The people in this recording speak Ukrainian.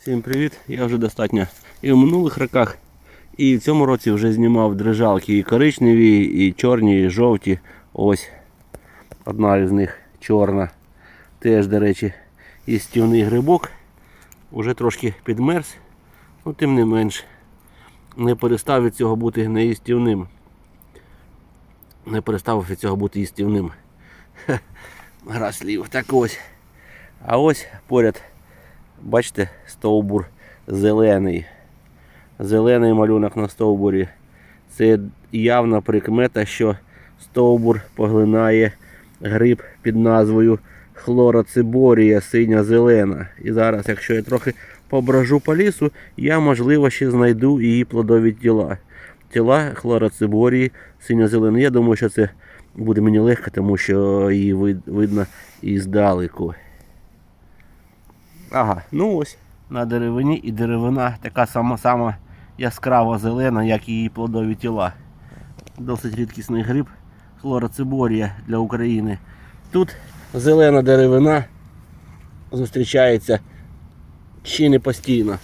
Всім привіт! Я вже достатньо і в минулих роках, і в цьому році вже знімав дрижалки і коричневі, і чорні, і жовті. Ось одна із них чорна. Теж, до речі, їстівний грибок. Уже трошки підмерз, ну тим не менш не перестав від цього бути неїстівним. Не перестав від цього бути їстівним. Гра слів. Так ось. А ось поряд Бачите, стовбур зелений. Зелений малюнок на стовбурі. Це явна прикмета, що стовбур поглинає гриб під назвою хлороциборія синя-зелена. І зараз, якщо я трохи пображу по лісу, я можливо ще знайду її плодові тіла. Тіла хлороциборії синьо-зеленої. Я думаю, що це буде мені легко, тому що її видно і здалеку. Ага, ну ось на деревині і деревина така сама сама яскрава зелена, як і її плодові тіла. Досить рідкісний гриб хлороциборія для України. Тут зелена деревина зустрічається чи не постійно.